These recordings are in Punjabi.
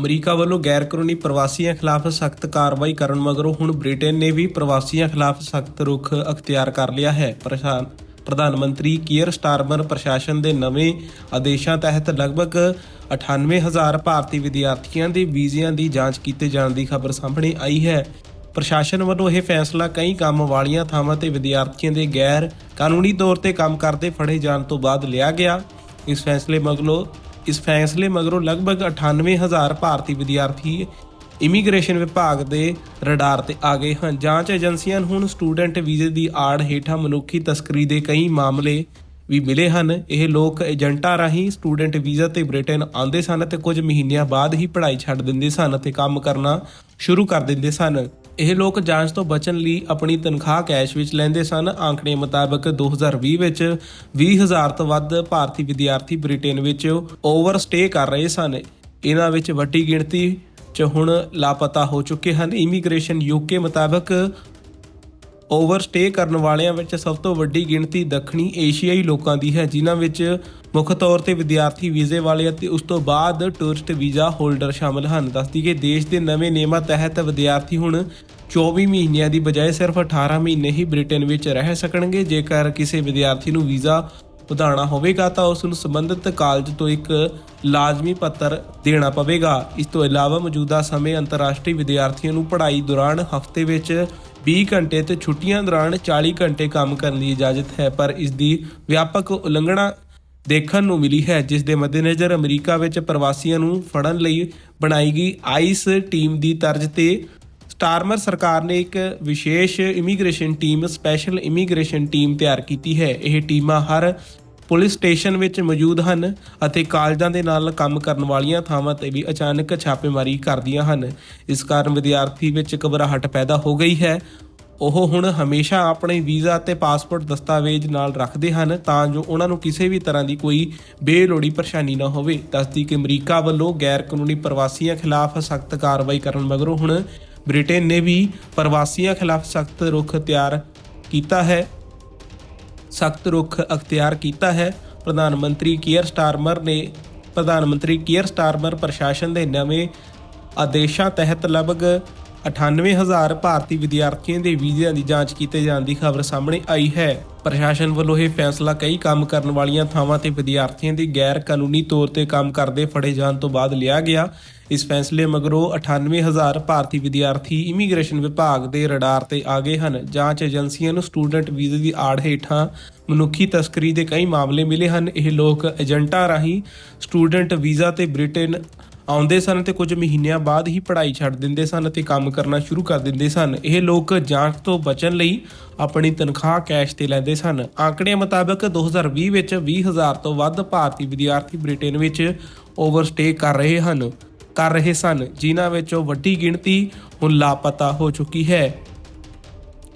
ਅਮਰੀਕਾ ਵੱਲੋਂ ਗੈਰ ਕਾਨੂੰਨੀ ਪ੍ਰਵਾਸੀਆਂ ਖਿਲਾਫ ਸਖਤ ਕਾਰਵਾਈ ਕਰਨ ਮਗਰੋਂ ਹੁਣ ਬ੍ਰਿਟੇਨ ਨੇ ਵੀ ਪ੍ਰਵਾਸੀਆਂ ਖਿਲਾਫ ਸਖਤ ਰੁਖ ਅਖਤਿਆਰ ਕਰ ਲਿਆ ਹੈ। ਪ੍ਰਸ਼ਾਨ ਪ੍ਰਧਾਨ ਮੰਤਰੀ ਕੀਅਰ ਸਟਾਰਮਰ ਪ੍ਰਸ਼ਾਸਨ ਦੇ ਨਵੇਂ ਆਦੇਸ਼ਾਂ ਤਹਿਤ ਲਗਭਗ 98000 ਭਾਰਤੀ ਵਿਦਿਆਰਥੀਆਂ ਦੇ ਵੀਜ਼ਿਆਂ ਦੀ ਜਾਂਚ ਕੀਤੇ ਜਾਣ ਦੀ ਖਬਰ ਸਾਹਮਣੇ ਆਈ ਹੈ। ਪ੍ਰਸ਼ਾਸਨ ਵੱਲੋਂ ਇਹ ਫੈਸਲਾ ਕਈ ਕੰਮ ਵਾਲੀਆਂ ਥਾਵਾਂ ਤੇ ਵਿਦਿਆਰਥੀਆਂ ਦੇ ਗੈਰ ਕਾਨੂੰਨੀ ਤੌਰ ਤੇ ਕੰਮ ਕਰਦੇ ਫੜੇ ਜਾਣ ਤੋਂ ਬਾਅਦ ਲਿਆ ਗਿਆ। ਇਸ ਫੈਸਲੇ ਮਗਰੋਂ ਇਸ ਫੈਸਲੇ ਮਗਰੋਂ ਲਗਭਗ 98000 ਭਾਰਤੀ ਵਿਦਿਆਰਥੀ ਇਮੀਗ੍ਰੇਸ਼ਨ ਵਿਭਾਗ ਦੇ ਰਡਾਰ ਤੇ ਆ ਗਏ ਹਨ। ਜਾਂਚ ਏਜੰਸੀਆਂ ਨੂੰ ਹੁਣ ਸਟੂਡੈਂਟ ਵੀਜ਼ੇ ਦੀ ਆੜ ਹੇਠਾਂ ਮਨੁੱਖੀ ਤਸਕਰੀ ਦੇ ਕਈ ਮਾਮਲੇ ਵੀ ਮਿਲੇ ਹਨ। ਇਹ ਲੋਕ ਏਜੰਟਾਂ ਰਾਹੀਂ ਸਟੂਡੈਂਟ ਵੀਜ਼ਾ ਤੇ ਬ੍ਰਿਟੇਨ ਆਉਂਦੇ ਸਨ ਤੇ ਕੁਝ ਮਹੀਨਿਆਂ ਬਾਅਦ ਹੀ ਪੜ੍ਹਾਈ ਛੱਡ ਦਿੰਦੇ ਸਨ ਤੇ ਕੰਮ ਕਰਨਾ ਸ਼ੁਰੂ ਕਰ ਦਿੰਦੇ ਸਨ। ਇਹ ਲੋਕ ਜਾਂਚ ਤੋਂ ਬਚਣ ਲਈ ਆਪਣੀ ਤਨਖਾਹ ਕੈਸ਼ ਵਿੱਚ ਲੈਂਦੇ ਸਨ। ਆંકੜੇ ਮੁਤਾਬਕ 2020 ਵਿੱਚ 20000 ਤੋਂ ਵੱਧ ਭਾਰਤੀ ਵਿਦਿਆਰਥੀ ਬ੍ਰਿਟੇਨ ਵਿੱਚ ਓਵਰਸਟੇ ਕਰ ਰਹੇ ਸਨ। ਇਹਨਾਂ ਵਿੱਚ ਵੱਡੀ ਗਿਣਤੀ 'ਚ ਹੁਣ ਲਾਪਤਾ ਹੋ ਚੁੱਕੇ ਹਨ। ਇਮੀਗ੍ਰੇਸ਼ਨ ਯੂਕੇ ਮੁਤਾਬਕ ਓਵਰਸਟੇ ਕਰਨ ਵਾਲਿਆਂ ਵਿੱਚ ਸਭ ਤੋਂ ਵੱਡੀ ਗਿਣਤੀ ਦੱਖਣੀ ਏਸ਼ੀਆਈ ਲੋਕਾਂ ਦੀ ਹੈ, ਜਿਨ੍ਹਾਂ ਵਿੱਚ ਮੁੱਖ ਤੌਰ ਤੇ ਵਿਦਿਆਰਥੀ ਵੀਜ਼ੇ ਵਾਲੇ ਅਤੇ ਉਸ ਤੋਂ ਬਾਅਦ ਟੂਰਿਸਟ ਵੀਜ਼ਾ ਹੋਲਡਰ ਸ਼ਾਮਲ ਹਨ। ਦੱਸਦੀ ਕਿ ਦੇਸ਼ ਦੇ ਨਵੇਂ ਨਿਯਮਾਂ ਤਹਿਤ ਵਿਦਿਆਰਥੀ ਹੁਣ 24 ਮਹੀਨਿਆਂ ਦੀ ਬਜਾਏ ਸਿਰਫ 18 ਮਹੀਨੇ ਹੀ ਬ੍ਰਿਟੇਨ ਵਿੱਚ ਰਹਿ ਸਕਣਗੇ। ਜੇਕਰ ਕਿਸੇ ਵਿਦਿਆਰਥੀ ਨੂੰ ਵੀਜ਼ਾ ਵਧਾਉਣਾ ਹੋਵੇਗਾ, ਤਾਂ ਉਸ ਨੂੰ ਸੰਬੰਧਿਤ ਕਾਲਜ ਤੋਂ ਇੱਕ ਲਾਜ਼ਮੀ ਪੱਤਰ ਦੇਣਾ ਪਵੇਗਾ। ਇਸ ਤੋਂ ਇਲਾਵਾ ਮੌਜੂਦਾ ਸਮੇਂ ਅੰਤਰਰਾਸ਼ਟਰੀ ਵਿਦਿਆਰਥੀਆਂ ਨੂੰ ਪੜ੍ਹਾਈ ਦੌਰਾਨ ਹਫ਼ਤੇ ਵਿੱਚ 20 ਘੰਟੇ ਤੇ ਛੁੱਟੀਆਂ ਦੌਰਾਨ 40 ਘੰਟੇ ਕੰਮ ਕਰਨ ਦੀ ਇਜਾਜ਼ਤ ਹੈ, ਪਰ ਇਸ ਦੀ ਵਿਆਪਕ ਉਲੰਘਣਾ ਦੇਖਣ ਨੂੰ ਮਿਲੀ ਹੈ, ਜਿਸ ਦੇ ਮੱਦੇਨਜ਼ਰ ਅਮਰੀਕਾ ਵਿੱਚ ਪ੍ਰਵਾਸੀਆਂ ਨੂੰ ਫੜਨ ਲਈ ਬਣਾਈ ਗਈ ਆਈਸ ਟੀਮ ਦੀ ਤਰਜ਼ ਤੇ ਸਟਾਰਮਰ ਸਰਕਾਰ ਨੇ ਇੱਕ ਵਿਸ਼ੇਸ਼ immigration team, special immigration team ਤਿਆਰ ਕੀਤੀ ਹੈ। ਇਹ ਟੀਮਾਂ ਹਰ ਪੁਲਿਸ ਸਟੇਸ਼ਨ ਵਿੱਚ ਮੌਜੂਦ ਹਨ ਅਤੇ ਕਾਲਜਾਂ ਦੇ ਨਾਲ ਕੰਮ ਕਰਨ ਵਾਲੀਆਂ ਥਾਵਾਂ ਤੇ ਵੀ ਅਚਾਨਕ ਛਾਪੇਮਾਰੀ ਕਰਦੀਆਂ ਹਨ। ਇਸ ਕਾਰਨ ਵਿਦਿਆਰਥੀ ਵਿੱਚ ਘਬਰਾਹਟ ਪੈਦਾ ਹੋ ਗਈ ਹੈ। ਉਹ ਹੁਣ ਹਮੇਸ਼ਾ ਆਪਣੇ ਵੀਜ਼ਾ ਤੇ ਪਾਸਪੋਰਟ ਦਸਤਾਵੇਜ਼ ਨਾਲ ਰੱਖਦੇ ਹਨ ਤਾਂ ਜੋ ਉਹਨਾਂ ਨੂੰ ਕਿਸੇ ਵੀ ਤਰ੍ਹਾਂ ਦੀ ਕੋਈ ਬੇਲੋੜੀ ਪਰੇਸ਼ਾਨੀ ਨਾ ਹੋਵੇ। ਦੱਸਦੀ ਕਿ ਅਮਰੀਕਾ ਵੱਲੋਂ ਗੈਰ ਕਾਨੂੰਨੀ ਪ੍ਰਵਾਸੀਆਂ ਖਿਲਾਫ ਸਖਤ ਕਾਰਵਾਈ ਕਰਨ ਮਗਰੋਂ ਹੁਣ ਬ੍ਰਿਟੇਨ ਨੇ ਵੀ ਪ੍ਰਵਾਸੀਆਂ ਖਿਲਾਫ ਸਖਤ ਰੁਖ ਤਿਆਰ ਕੀਤਾ ਹੈ। ਸਖਤ ਰੁਖ ਅਖਤਿਆਰ ਕੀਤਾ ਹੈ। ਪ੍ਰਧਾਨ ਮੰਤਰੀ ਕੀਅਰ ਸਟਾਰਮਰ ਨੇ, ਪ੍ਰਧਾਨ ਮੰਤਰੀ ਕੀਅਰ ਸਟਾਰਮਰ ਪ੍ਰਸ਼ਾਸਨ ਦੇ ਨਵੇਂ ਆਦੇਸ਼ਾਂ ਤਹਿਤ ਲਗਭਗ 98000 ਭਾਰਤੀ ਵਿਦਿਆਰਥੀਆਂ ਦੇ ਵੀਜ਼ਿਆਂ ਦੀ ਜਾਂਚ ਕੀਤੇ ਜਾਣ ਦੀ ਖਬਰ ਸਾਹਮਣੇ ਆਈ ਹੈ। ਪ੍ਰਸ਼ਾਸਨ ਵੱਲੋਂ ਇਹ ਫੈਸਲਾ ਕਈ ਕੰਮ ਕਰਨ ਵਾਲੀਆਂ ਥਾਵਾਂ ਤੇ ਵਿਦਿਆਰਥੀਆਂ ਦੀ ਗੈਰ ਕਾਨੂੰਨੀ ਤੌਰ ਤੇ ਕੰਮ ਕਰਦੇ ਫੜੇ ਜਾਣ ਤੋਂ ਬਾਅਦ ਲਿਆ ਗਿਆ। ਇਸ ਫੈਸਲੇ ਮਗਰੋਂ 98000 ਭਾਰਤੀ ਵਿਦਿਆਰਥੀ ਇਮੀਗ੍ਰੇਸ਼ਨ ਵਿਭਾਗ ਦੇ ਰਡਾਰ ਤੇ ਆ ਗਏ ਹਨ। ਜਾਂਚ ਏਜੰਸੀਆਂ ਨੂੰ ਸਟੂਡੈਂਟ ਵੀਜ਼ੇ ਦੀ ਆੜ ਹੇਠਾਂ ਮਨੁੱਖੀ ਤਸਕਰੀ ਦੇ ਕਈ ਮਾਮਲੇ ਮਿਲੇ ਹਨ। ਇਹ ਲੋਕ ਏਜੰਟਾਂ ਰਾਹੀਂ ਸਟੂਡੈਂਟ ਵੀਜ਼ਾ ਤੇ ਬ੍ਰਿਟੇਨ ਆਉਂਦੇ ਸਨ ਤੇ ਕੁਝ ਮਹੀਨਿਆਂ ਬਾਅਦ ਹੀ ਪੜ੍ਹਾਈ ਛੱਡ ਦਿੰਦੇ ਸਨ ਅਤੇ ਕੰਮ ਕਰਨਾ ਸ਼ੁਰੂ ਕਰ ਦਿੰਦੇ ਸਨ। ਇਹ ਲੋਕ ਜਾਂਚ ਤੋਂ ਬਚਣ ਲਈ ਆਪਣੀ ਤਨਖਾਹ ਕੈਸ਼ ਤੇ ਲੈਂਦੇ ਸਨ। ਆંકੜਿਆਂ ਮੁਤਾਬਕ 2020 ਵਿੱਚ 20000 ਤੋਂ ਵੱਧ ਭਾਰਤੀ ਵਿਦਿਆਰਥੀ ਬ੍ਰਿਟੇਨ ਵਿੱਚ ਓਵਰਸਟੇ ਕਰ ਰਹੇ ਹਨ, ਕਰ ਰਹੇ ਸਨ, ਜਿਨ੍ਹਾਂ ਵਿੱਚੋਂ ਵੱਡੀ ਗਿਣਤੀ ਹੁਣ ਲਾਪਤਾ ਹੋ ਚੁੱਕੀ ਹੈ।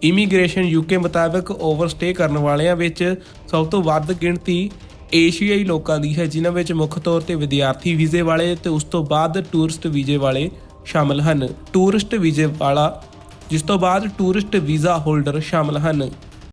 ਇਮੀਗ੍ਰੇਸ਼ਨ ਯੂਕੇ ਮੁਤਾਬਕ ਓਵਰਸਟੇ ਕਰਨ ਵਾਲਿਆਂ ਵਿੱਚ ਸਭ ਤੋਂ ਵੱਧ ਗਿਣਤੀ ਏਸ਼ੀਆਈ ਲੋਕਾਂ ਦੀ ਹੈ, ਜਿਨ੍ਹਾਂ ਵਿੱਚ ਮੁੱਖ ਤੌਰ ਤੇ ਵਿਦਿਆਰਥੀ ਵੀਜ਼ੇ ਵਾਲੇ ਤੇ ਉਸ ਤੋਂ ਬਾਅਦ ਟੂਰਿਸਟ ਵੀਜ਼ੇ ਵਾਲੇ ਸ਼ਾਮਲ ਹਨ। ਟੂਰਿਸਟ ਵੀਜ਼ੇ ਵਾਲਾ, ਜਿਸ ਤੋਂ ਬਾਅਦ ਟੂਰਿਸਟ ਵੀਜ਼ਾ ਹੋਲਡਰ ਸ਼ਾਮਲ ਹਨ।